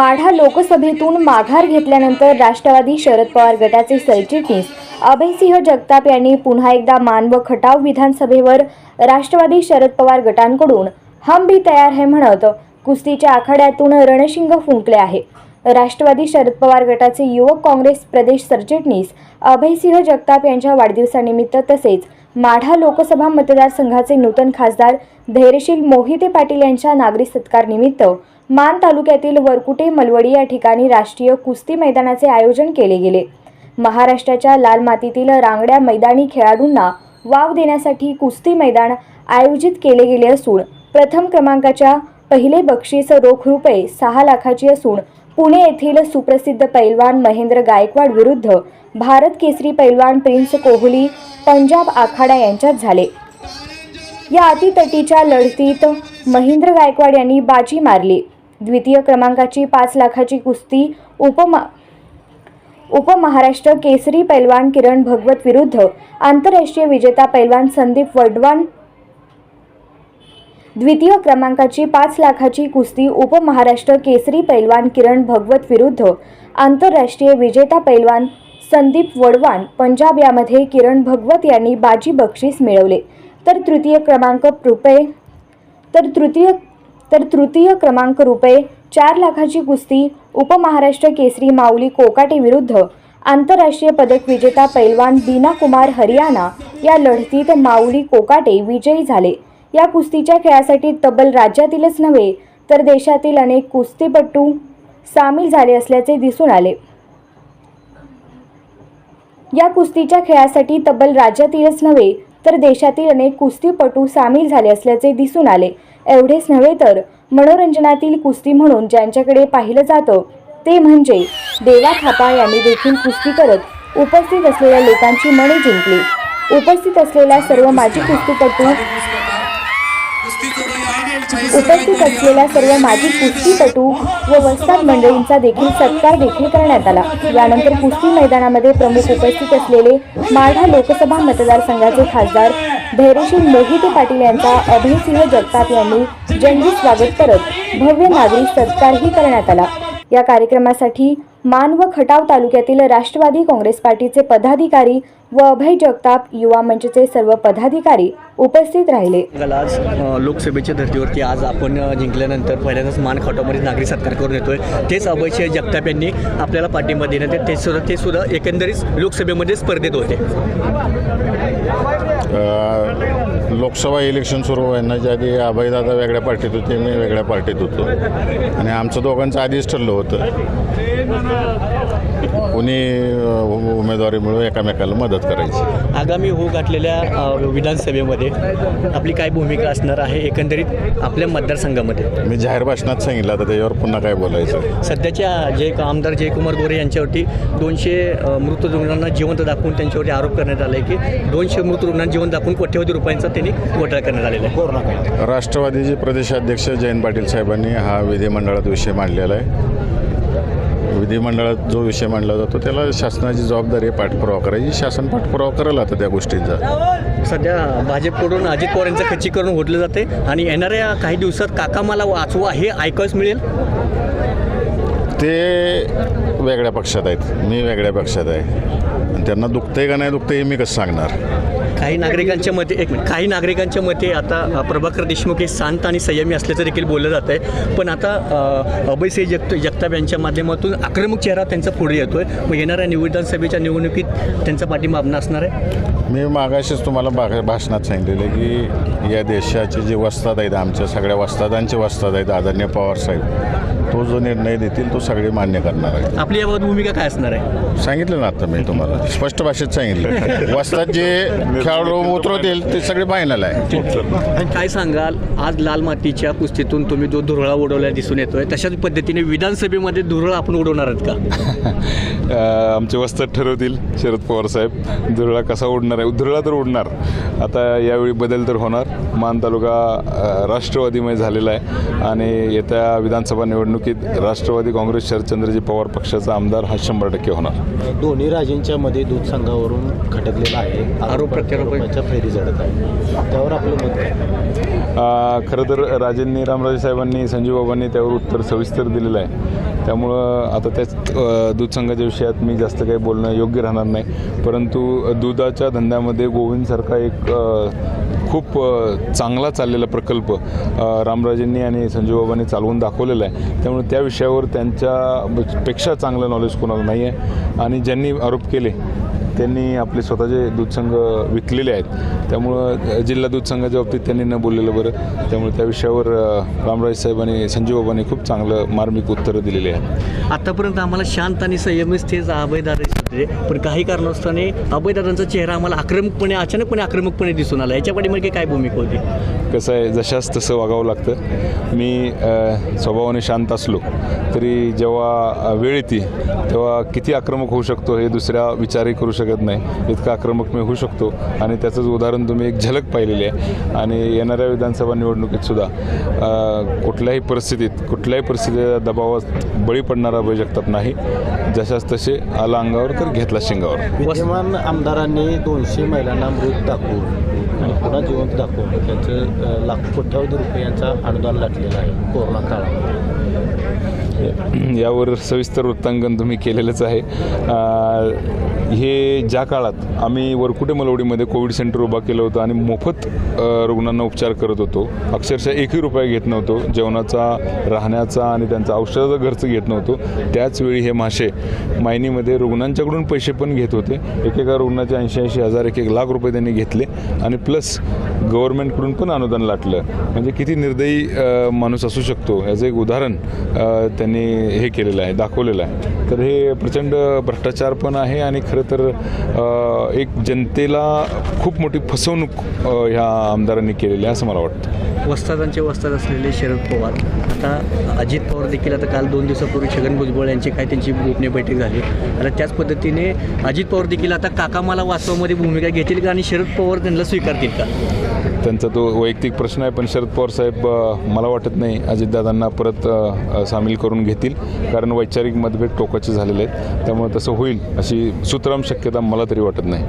माढा लोकसभेतून माघार घेतल्यानंतर राष्ट्रवादी शरद पवार गटाचे सरचिटणीस अभयसिंह जगताप यांनी पुन्हा एकदा मान व खटाव विधानसभेवर राष्ट्रवादी शरद पवार गटांकडून हम भी तयार है म्हणत कुस्तीच्या आखाड्यातून रणशिंग फुंकले आहे. राष्ट्रवादी शरद पवार गटाचे युवक काँग्रेस प्रदेश सरचिटणीस अभयसिंह जगताप यांच्या वाढदिवसानिमित्त तसेच माढा लोकसभा मतदारसंघाचे नूतन खासदार धैर्यशील मोहिते पाटील यांच्या नागरी सत्कार निमित्त मान तालुक्यातील वरकुटे मलवडी या ठिकाणी राष्ट्रीय कुस्ती मैदानाचे आयोजन केले गेले. महाराष्ट्राच्या लाल मातीतील रांगड्या मैदानी खेळाडूंना वाव देण्यासाठी कुस्ती मैदान आयोजित केले गेले असून प्रथम क्रमांकाच्या पहिले बक्षीस रोख रुपये सहा लाखाची असून पुणे येथील सुप्रसिद्ध पैलवान महेंद्र गायकवाड विरुद्ध भारत केसरी पैलवान प्रिन्स कोहली पंजाब आखाडा यांच्यात झाले. या अतितटीच्या लढतीत महेंद्र गायकवाड यांनी बाजी मारली. द्वितीय क्रमांकाची पाच लाखाची कुस्ती उपमा उपमहाराष्ट्र केसरी पैलवान किरण भगवत विरुद्ध आंतरराष्ट्रीय विजेता पैलवान संदीप वडवान. द्वितीय क्रमांकाची पाच लाखाची कुस्ती उपमहाराष्ट्र केसरी पैलवान किरण भगवत विरुद्ध आंतरराष्ट्रीय विजेता पैलवान संदीप वडवान पंजाब यामध्ये किरण भगवत यांनी बाजी बक्षीस मिळवले. तर तृतीय क्रमांक रुपये तर तृतीय तर तृतीय क्रमांक रुपये चार लाखाची कुस्ती उपमहाराष्ट्र केसरी माऊली कोकाटे विरुद्ध आंतरराष्ट्रीय पदक विजेता पैलवान बीना कुमार हरियाणा या लढतीत माऊली कोकाटे विजयी झाले. या कुस्तीच्या खेळासाठी तब्बल राज्यातीलच नव्हे तर देशातील अनेक कुस्तीपटू सामील झाले असल्याचे दिसून आले. या कुस्तीच्या खेळासाठी तब्बल राज्यातीलच नव्हे तर देशातील अनेक कुस्तीपटू सामील झाले असल्याचे दिसून आले. एवढेच नव्हे तर मनोरंजनातील कुस्ती म्हणून ज्यांच्याकडे पाहिलं जातं ते म्हणजे देवा थापा यांनी देखील कुस्ती करत उपस्थित असलेल्या लोकांची मने जिंकली. उपस्थित असलेल्या सर्व माजी कुस्तीपटू उपस्थित असलेल्या सर्व माजी कुस्तीपटू व वस्ताद मंडळींचा देखील सत्कार देखील करण्यात आला. यानंतर कुस्ती मैदानामध्ये प्रमुख उपस्थित असलेले माढा लोकसभा मतदारसंघाचे खासदार धैर्यशील मोहिते पाटील यांचा अभयसिंह जगताप यांनी जंगी स्वागत करत भव्य नागरी सत्कारही करण्यात आला. या कार्यक्रमासाठी मान व खटाव तालुक्यातील राष्ट्रवादी काँग्रेस पार्टीचे पदाधिकारी व अभय जगताप युवा मंचचे सर्व पदाधिकारी उपस्थित राहिले. आज लोकसभेच्या धर्तीवरती आज आपण जिंकल्यानंतर पहिल्यांदाच मान खटावमध्ये नागरी सत्कार करून येतोय. तेच अभयसिंह जगताप यांनी आपल्याला पाठिंबा देण्यात येत. ते सुद्धा ते सुद्धा एकंदरीत लोकसभेमध्ये स्पर्धेत होते. लोकसभा इलेक्शन सुरू होण्याच्या आधी अभयदादा वेगळ्या पार्टीत होते मी वेगळ्या पार्टीत होतो. आणि आमचं दोघांचं आधीच ठरलं होतं. कुणी उमेदवारी मिळून एकामेकाला मदत करायची. आगामी होऊ घातलेल्या विधानसभेमध्ये आपली काय भूमिका असणार आहे एकंदरीत आपल्या मतदारसंघामध्ये? मी जाहीर भाषणात सांगितलं आता त्याच्यावर पुन्हा काय बोलायचं? सध्याच्या जय आमदार जयकुमार गोरे यांच्यावरती दोनशे मृत रुग्णांना जिवंत दाखवून त्यांच्यावरती आरोप करण्यात आला आहे की दोनशे मृत रुग्णांना जिवंत दाखवून कोट्यवधी रुपयांचा त्यांनी घोटाळा करण्यात आलेला आहे. राष्ट्रवादीचे प्रदेशाध्यक्ष जयंत पाटील साहेबांनी हा विधिमंडळात विषय मांडलेला आहे. विधिमंडळात जो विषय मांडला जातो त्याला शासनाची जबाबदारी आहे पाठपुरावा करायची. शासन पाठपुरावा करेल आता त्या गोष्टींचा. सध्या भाजपकडून अजित पवार यांचं खच्चीकरण होतलं जाते आणि येणाऱ्या काही दिवसात काका मला वाचवा हे ऐकायच मिळेल? ते वेगळ्या पक्षात आहेत. मी वेगळ्या पक्षात आहे. आणि त्यांना दुखतंय का नाही दुखतंय हे मी कसं सांगणार? काही नागरिकांच्या मते एक मिनिट. काही नागरिकांच्या मते आता प्रभाकर देशमुख हे शांत आणि संयमी असल्याचं देखील बोललं जात आहे पण आता अ, अभयसिंह जगत जगताप यांच्या माध्यमातून आक्रमक चेहरा त्यांचा पुढे येतोय. मग येणाऱ्या विधानसभेच्या निवडणुकीत त्यांचा पाठिंबा आपण असणार आहे? मी मागाशीच तुम्हाला बा भाषणात सांगितलेलं आहे की या देशाचे जे वस्ताद आहेत आमच्या सगळ्या वस्तादांचे वस्ताद आहेत आदरणीय पवारसाहेब तो जो निर्णय देतील तो सगळे मान्य करणार आहे आपली याबाबत भूमिका काय असणार आहे? सांगितलं ना आता मी तुम्हाला. स्पष्ट भाषेत सांगितलं. वस्ताद जे खेळाडू उतरवतील ते सगळे फायनल आहे. आणि काय सांगाल आज लाल मातीच्या कुस्तीतून तुम्ही जो धुरळा उडवला दिसून येतोय तशाच पद्धतीने विधानसभेमध्ये धुरळा आपण उडवणार आहेत का? अ, आमचे वस्ताद ठरवतील शरद पवार साहेब. दुरळा कसा उडणार आहे? दुरळा तर उडणार. आता यावेळी बदल तर होणार. मान तालुका अ, राष्ट्रवादीमय झालेला आहे. आणि येत्या विधानसभा निवडणुकीत राष्ट्रवादी काँग्रेस शरदचंद्रजी पवार पक्षाचा आमदार हा शंभर टक्के होणार. दोन्ही राजेंच्या मध्ये दूध संघावरून खटकलेला आहे. आरोप प्रत्यारोप रुपयाच्या फेरी झडत आहे. त्यावर आपलं मत काय? खरं तर राजेंनी रामराजे साहेबांनी संजीवबाबांनी त्यावर उत्तर सविस्तर दिलेलं आहे. त्यामुळं आता त्याच दूधसंघाच्या दूध संघाच्या विषयात मी जास्त काही बोलणं योग्य राहणार नाही. परंतु दुधाच्या धंद्यामध्ये गोविंदसारखा एक खूप चांगला चाललेला प्रकल्प रामराजेंनी आणि संजीवबाबांनी चालवून दाखवलेला आहे. त्यामुळे त्या विषयावर त्यांच्या पेक्षा चांगलं नॉलेज कोणाला नाही आहे आणि ज्यांनी आरोप केले त्यांनी आपले स्वतःचे दूध संघ विकलेले आहेत त्यामुळं जिल्हा दूध संघाच्या बाबतीत त्यांनी न बोललेलं बरं. त्यामुळे त्या विषयावर रामराज साहेब आणि संजीव बाबांनी खूप चांगलं मार्मिक उत्तरं दिलेली आहेत. आतापर्यंत आम्हाला शांत आणि संयमित तेच अभयदादा दिसले पण काही कारणास्तवाने अभयदादांचा चेहरा आम्हाला आक्रमकपणे अचानकपणे आक्रमकपणे दिसून आला. याच्या पाठीमागे काय भूमिका होती? कसं आहे जशास तसं वागावं लागतं. मी स्वभावाने शांत असलो तरी जेव्हा वेळ येते तेव्हा किती आक्रमक होऊ शकतो हे दुसऱ्या विचारही करू शकत नाही. इतका आक्रमक मी होऊ शकतो. आणि त्याचंच उदाहरण तुम्ही एक झलक पाहिलेली आहे. आणि येणाऱ्या विधानसभा निवडणुकीत सुद्धा कुठल्याही परिस्थितीत कुठल्याही परिस्थितीच्या दबावात बळी पडणारा अभय नाही. जशास तसे आला अंगावर तर घेतला शिंगावर. विद्यमान आमदारांनी दोनशे महिलांना मृत दाखवून आणि पुन्हा जिवंत दाखवून त्याचं लाखो कोट्यावधी रुपयांचा अनुदान लाटलेला आहे कोरोना काळात यावर सविस्तर वृत्तांकन तुम्ही केलेलंच आहे. हे ज्या काळात आम्ही वरकुटे मलवडीमध्ये कोविड सेंटर उभा केलं होतं आणि मोफत रुग्णांना उपचार करत होतो अक्षरशः एकही रुपया घेत नव्हतो जेवणाचा राहण्याचा आणि त्यांचा औषधाचा खर्च घेत नव्हतो त्याचवेळी हे मासे मायनीमध्ये रुग्णांच्याकडून पैसे पण घेत होते. एकेका रुग्णाचे ऐंशी ऐंशी हजार एक एक लाख रुपये त्यांनी घेतले आणि प्लस गव्हर्नमेंटकडून पण अनुदान लाटलं. म्हणजे किती निर्दयी माणूस असू शकतो. याचं एक उदाहरण त्यांनी त्यांनी हे केलेलं आहे दाखवलेलं आहे. तर हे प्रचंड भ्रष्टाचार पण आहे आणि खरं तर एक जनतेला खूप मोठी फसवणूक ह्या आमदारांनी केलेली आहे असं मला वाटतं. वस्तादांचे वस्ताद असलेले शरद पवार. आता अजित पवार देखील आता काल दोन दिवसापूर्वी छगन भुजबळ यांची काय त्यांची गोपनीय बैठक झाली. आता त्याच पद्धतीने अजित पवार देखील आता काका मला वाचवामध्ये भूमिका घेतील का आणि शरद पवार त्यांना स्वीकारतील का? त्यांचा तो वैयक्तिक प्रश्न आहे पण शरद पवार साहेब मला वाटत नाही अजितदादांना परत सामील करून घेतील. कारण वैचारिक मतभेद टोकाचे झालेले आहेत. त्यामुळे तसं होईल अशी सुतराम शक्यता मला तरी वाटत नाही.